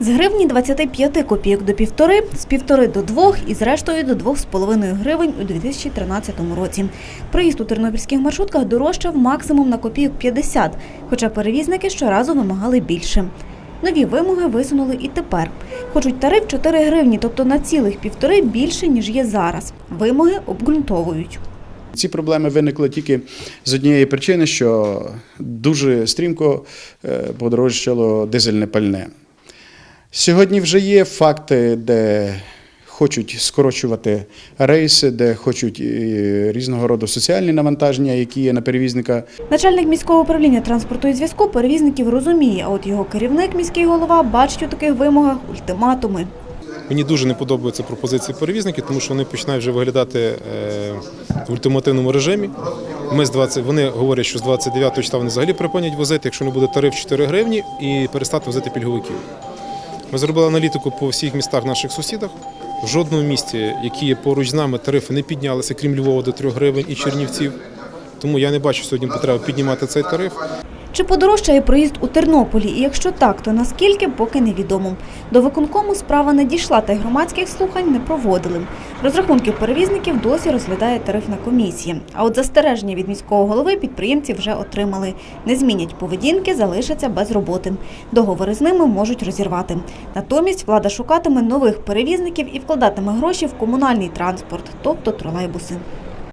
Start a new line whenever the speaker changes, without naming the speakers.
З гривні 25 копійок до півтори, з півтори до двох і зрештою до двох з половиною гривень у 2013 році. Проїзд у тернопільських маршрутках дорожчав максимум на копійок 50, хоча перевізники щоразу вимагали більше. Нові вимоги висунули і тепер. Хочуть тариф 4 гривні, тобто на цілих півтори більше, ніж є зараз. Вимоги обґрунтовують.
Ці проблеми виникли тільки з однієї причини, що дуже стрімко е, подорожчало дизельне пальне. Сьогодні вже є факти, де хочуть скорочувати рейси, де хочуть е, різного роду соціальні навантаження, які є на перевізника.
Начальник міського управління транспорту і зв'язку перевізників розуміє, а от його керівник, міський голова, бачить у таких вимогах ультиматуми.
Мені дуже не подобаються пропозиції перевізників, тому що вони починають вже виглядати е, в ультимативному режимі. Ми з 20, вони говорять, що з 29 числа вони взагалі припинять возити, якщо не буде тариф 4 гривні, і перестати возити пільговиків. Ми зробили аналітику по всіх містах наших сусідах. В жодному місті, які поруч з нами, тарифи не піднялися, крім Львова до 3 гривень і Чернівців. Тому я не бачу сьогодні потреби піднімати цей тариф.
Чи подорожчає проїзд у Тернополі? І якщо так, то наскільки поки невідомо. До виконкому справа не дійшла, та й громадських слухань не проводили. Розрахунки перевізників досі розглядає тарифна комісія. А от застереження від міського голови підприємці вже отримали. Не змінять поведінки, залишаться без роботи. Договори з ними можуть розірвати. Натомість влада шукатиме нових перевізників і вкладатиме гроші в комунальний транспорт, тобто тролейбуси.